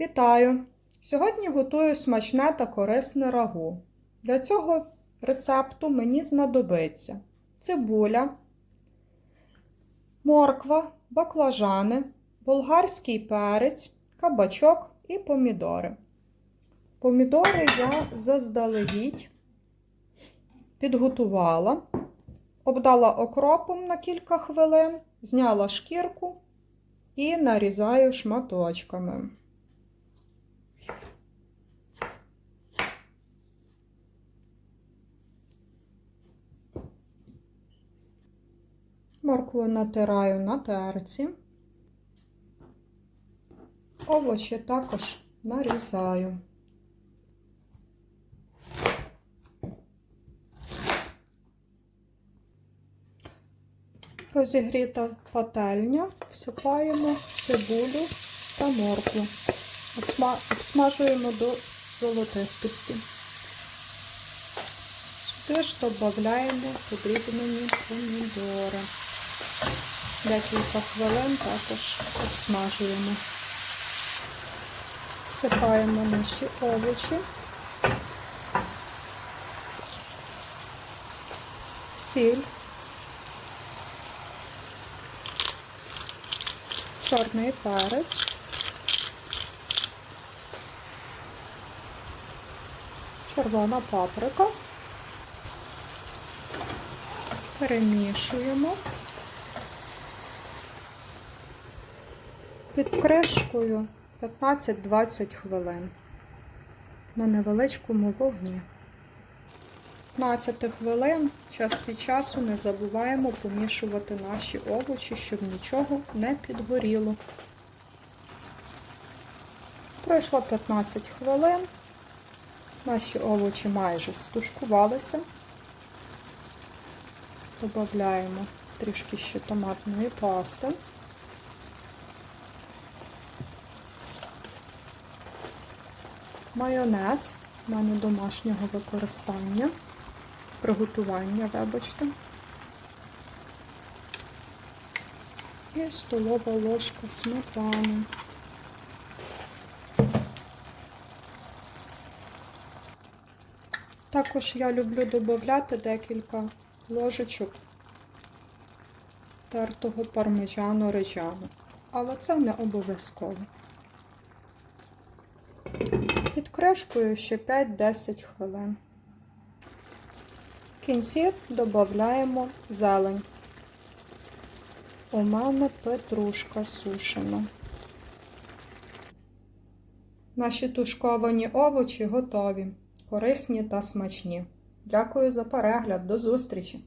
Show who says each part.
Speaker 1: Вітаю! Сьогодні готую смачне та корисне рагу. Для цього рецепту мені знадобиться цибуля, морква, баклажани, болгарський перець, кабачок і помідори. Помідори я заздалегідь підготувала, обдала окропом на кілька хвилин, зняла шкірку і нарізаю шматочками. Моркву натираю на терці. Овочі також нарізаю. Розігріта пательня, всипаємо цибулю та моркву. Обсмажуємо до золотистості. Сюди ж додаємо подрібнені помідори. Декілька хвилин також обсмажуємо. Всипаємо наші овочі. Сіль. чорний перець, червона паприка, перемішуємо під кришкою 15-20 хвилин на невеличкому вогні. 15 хвилин час від часу не забуваємо помішувати наші овочі, щоб нічого не підгоріло. Пройшло 15 хвилин. Наші овочі майже стушкувалися. Додаємо трішки ще томатної пасти. Майонез в мене домашнього використання приготування, вибачте. І столова ложка сметани. Також я люблю додати декілька ложечок тертого пармеджану речану, але це не обов'язково. Під кришкою ще 5-10 хвилин. В кінці додаємо зелень. У мене петрушка сушена. Наші тушковані овочі готові, корисні та смачні. Дякую за перегляд, до зустрічі!